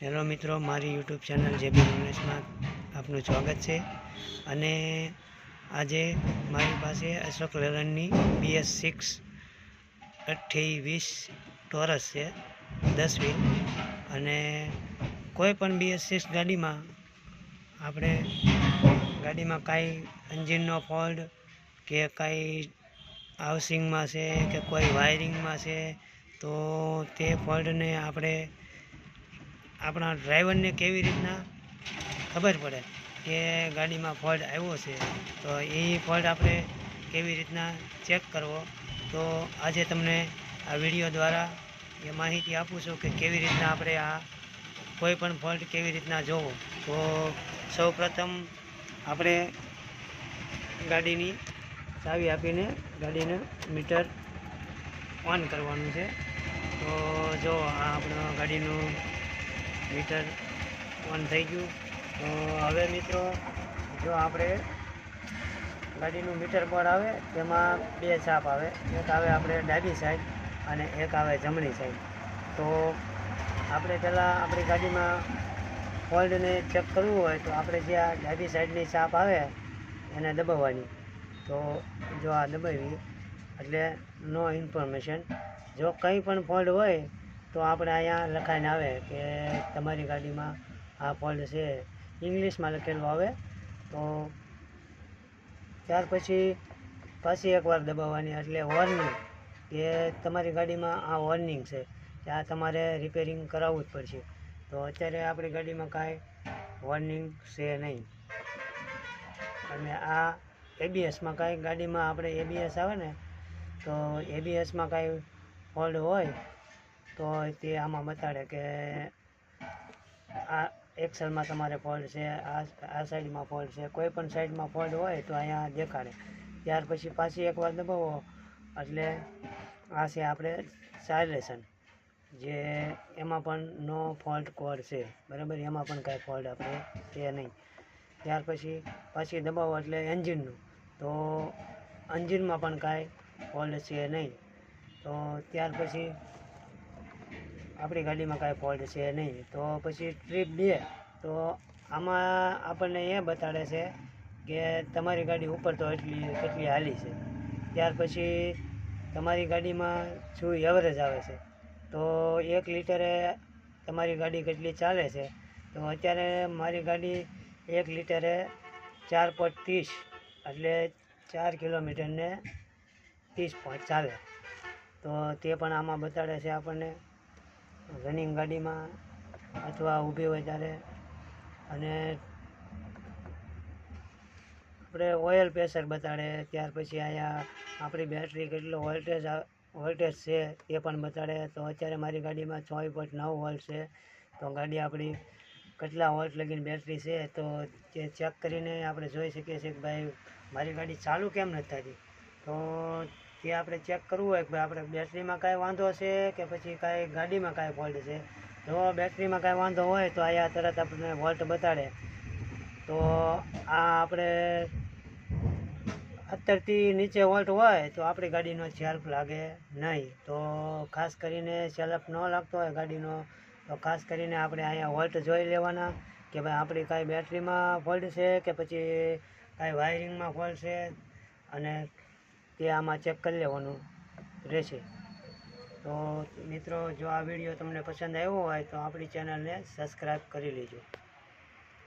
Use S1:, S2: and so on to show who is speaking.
S1: Hello મિત્રો, મારી YouTube channel જેબી નોલેજમાં આપનું સ્વાગત છે. અને આજે મારી પાસે અશોક લેલનની બીએસ સિક્સ અઠ્યાવીસ ટોરસ છે, દસ વ્હીલ અને કોઈ પણ બીએસ સિક્સ ગાડીમાં આપણે ગાડીમાં કાંઈ એન્જિનનો ફોલ્ટ કે કાંઈ હાઉસિંગમાં છે કે કોઈ વાયરિંગમાં છે, તો તે ફોલ્ટને આપણે આપણા ડ્રાઈવરને કેવી રીતના ખબર પડે કે ગાડીમાં ફોલ્ટ આવ્યો છે, તો એ ફોલ્ટ આપણે કેવી રીતના ચેક કરવો? તો આજે તમને આ વીડિયો દ્વારા એ માહિતી આપું છું કે કેવી રીતના આપણે આ કોઈ પણ ફોલ્ટ કેવી રીતના જોવો. તો સૌપ્રથમ આપણે ગાડીની ચાવી આપીને ગાડીને મીટર ઓન કરવાનું છે. તો જો આ આપણું ગાડીનું મીટર ઓન થઈ ગયું. તો હવે મિત્રો, જો આપણે ગાડીનું મીટર બોર્ડ આવે, તેમાં બે છાપ આવે. એક આવે આપણે ડાબી સાઈડ અને એક આવે જમણી સાઈડ. તો આપણે પહેલાં આપણી ગાડીમાં ફોલ્ડને ચેક કરવું હોય તો આપણે જે આ ડાબી સાઈડની છાપ આવે, એને દબાવવાની. તો જો આ દબાવી, એટલે નો ઇન્ફોર્મેશન જો કંઈ પણ ફોલ્ડ હોય તો આપણે અહીંયા લખાઈને આવે કે તમારી ગાડીમાં આ ફોલ્ટ છે. ઇંગ્લિશમાં લખેલું આવે. તો ત્યાર પછી પાછી એકવાર દબાવવાની એટલે વોર્નિંગ કે તમારી ગાડીમાં આ વોર્નિંગ છે કે આ તમારે રિપેરિંગ કરાવવું જ પડશે. તો અત્યારે આપણી ગાડીમાં કાંઈ વોર્નિંગ છે નહીં. અને આ એબીએસમાં કાંઈ ગાડીમાં આપણે એબીએસ આવે ને, તો એબીએસમાં કાંઈ ફોલ્ટ હોય તો તે આમાં બતાડે કે આ એક્સેલમાં તમારે ફોલ્ટ છે, આ આ સાઈડમાં ફોલ્ટ છે. કોઈ પણ સાઈડમાં ફોલ્ટ હોય તો અહીંયા દેખાડે. ત્યાર પછી પાછી એકવાર દબાવો. એટલે આ છે આપણે સાયલેશન જે એમાં પણ નો ફોલ્ટ કોડ છે. બરાબર? એમાં પણ કાંઈ ફોલ્ટ આપણે છે નહીં. ત્યાર પછી પાછી દબાવો એટલે એન્જિનનું તો એન્જિનમાં પણ કાંઈ ફોલ્ટ છે નહીં. તો ત્યાર પછી આપણી ગાડીમાં કાંઈ ફોલ્ટ છે નહીં. તો પછી ટ્રીપ બે. તો આમાં આપણને એ બતાડે છે કે તમારી ગાડી ઉપર તો એટલી, કેટલી હાલી છે. ત્યાર પછી તમારી ગાડીમાં શું એવરેજ આવે છે? તો એક લીટરે તમારી ગાડી કેટલી ચાલે છે? તો અત્યારે મારી ગાડી એક લીટરે ચાર પોઈન્ટ ત્રીસ, એટલે ચાર કિલોમીટરને ત્રીસ પોઈન્ટ ચાલે. તો તે પણ આમાં બતાડે છે આપણને. રનિંગ ગાડીમાં અથવા ઊભી હોય ત્યારે. અને આપણે ઓઇલ પ્રેશર બતાડે, ત્યાર પછી અહીંયા આપણી બેટરી કેટલો વોલ્ટેજ વોલ્ટેજ છે એ પણ બતાડે. તો અત્યારે મારી ગાડીમાં છ પોઈન્ટ નવ વોલ્ટ છે. તો ગાડી આપણી કેટલા વોલ્ટ લગીને બેટરી છે તો તે ચેક કરીને આપણે જોઈ શકીએ છીએ કે ભાઈ મારી ગાડી ચાલુ કેમ નથી થતી? તો તે આપણે ચેક કરવું હોય કે આપણે બેટરીમાં કાંઈ વાંધો છે કે પછી કાંઈ ગાડીમાં કાંઈ ફોલ્ટ છે? જો બેટરીમાં કાંઈ વાંધો હોય તો અહીંયા તરત આપણને વોલ્ટ બતાડે. તો આ આપણે અત્યારથી નીચે વોલ્ટ હોય તો આપણી ગાડીનો સેલ્ફ લાગે નહીં. તો ખાસ કરીને સેલ્ફ ન લાગતો હોય ગાડીનો, તો ખાસ કરીને આપણે અહીંયા વોલ્ટ જોઈ લેવાના કે ભાઈ આપણી કાંઈ બેટરીમાં ફોલ્ટ છે કે પછી કાંઈ વાયરિંગમાં ફોલ્ટ છે? અને તે આમાં ચેક કરી લેવાનું રહેશે. તો મિત્રો, જો આ વીડિયો તમને પસંદ આવ્યો હોય તો આપણી ચેનલને સબસ્ક્રાઈબ કરી લેજો.